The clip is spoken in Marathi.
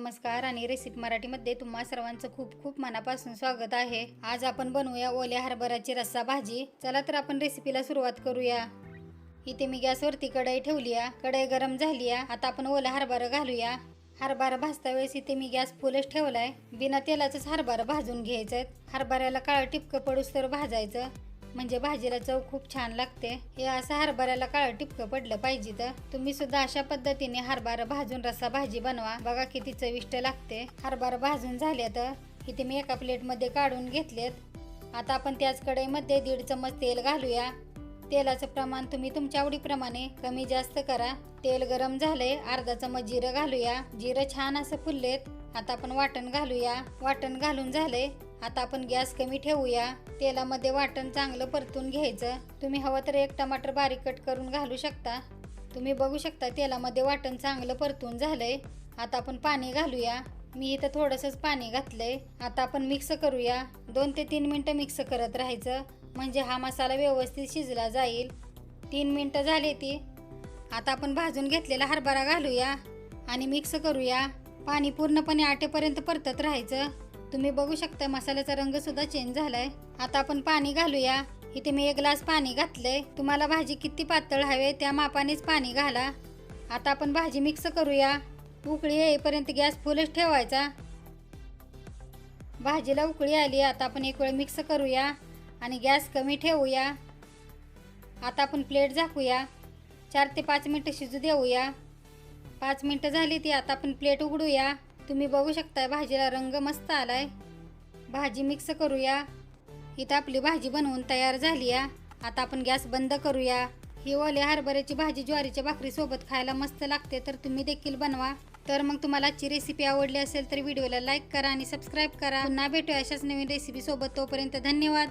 नमस्कार आणि रेसिपी मराठीमध्ये तुम्हा सर्वांचं खूप खूप मनापासून स्वागत आहे. आज आपण बनवूया ओल्या हरभऱ्याची रस्सा भाजी. चला तर आपण रेसिपीला सुरुवात करूया. इथे मी गॅसवरती कढई ठेवली आहे कढई गरम झाली आहे आता आपण ओला हरभरा घालूया. हरभरा भाजता वेळेस इथे मी गॅस फुलच ठेवलाय. बिना तेलाचंच हरभरा भाजून घ्यायचं हरभऱ्याला काळं टिपकं पडूस तर भाजायचं. म्हणजे भाजीला चव खूप छान लागते. हे असं हरभऱ्याला काळं टिपकं पडलं पाहिजे तर. तुम्ही सुद्धा अशा पद्धतीने हरभरा भाजून रस्सा भाजी बनवा. बघा किती चविष्ट लागते. हरभरा भाजून झाले तर इथे मी एका प्लेटमध्ये काढून घेतलेत. आता आपण त्याच कढईमध्ये दीड चमच तेल घालूया. तेलाचं प्रमाण तुम्ही तुमच्या आवडीप्रमाणे कमी जास्त करा. तेल गरम झालंय. अर्धा चमच जिरं घालूया. जिरं छान असं फुललेत. आता आपण वाटण घालूया. वाटण घालून झाले आता आपण गॅस कमी ठेवूया. तेलामध्ये वाटण चांगलं परतून घ्यायचं. तुम्ही हवं तर एक टमाटर बारीक कट करून घालू शकता. तुम्ही बघू शकता तेलामध्ये वाटण चांगलं परतून झालंय. आता आपण पाणी घालूया. मी इथं थोडंसंच पाणी घातलंय. आता आपण मिक्स करूया. दोन ते तीन मिनटं मिक्स करत राहायचं. म्हणजे हा मसाला व्यवस्थित शिजला जाईल. तीन मिनटं झाली ती. आता आपण भाजून घेतलेला हरभरा घालूया आणि मिक्स करूया. पाणी पूर्णपणे आटेपर्यंत परतत राहायचं. तुम्ही बघू शकता मसाल्याचा रंग सुद्धा चेंज झालाय. आता आपण पाणी घालूया. इथे मी एक ग्लास पाणी घातलंय. तुम्हाला भाजी किती पातळ हवे त्या मापानेच पाणी घाला. आता आपण भाजी मिक्स करूया. उकळी येईपर्यंत गॅस फुलच ठेवायचा. भाजीला उकळी आली आता आपण एक वेळ मिक्स करूया आणि गॅस कमी ठेवूया. आता आपण प्लेट झाकूया. चार ते पाच मिनटं शिजू देऊया. पाच मिनटं झाली ती आता आपण प्लेट उघडूया. तुम्ही बघू शकता भाजीला रंग मस्त आलाय. भाजी मिक्स करूया. इथं आपली भाजी बनवून तयार झाली आहे. आता आपण गॅस बंद करूया. ही ओले हरभऱ्याची भाजी ज्वारीच्या भाकरीसोबत खायला मस्त लागते तर तुम्ही देखील बनवा. तर मग तुम्हाला आजची रेसिपी आवडली असेल तर व्हिडिओला लाईक करा आणि सबस्क्राईब करा. पुन्हा भेटूया अशाच नवीन रेसिपीसोबत तोपर्यंत धन्यवाद.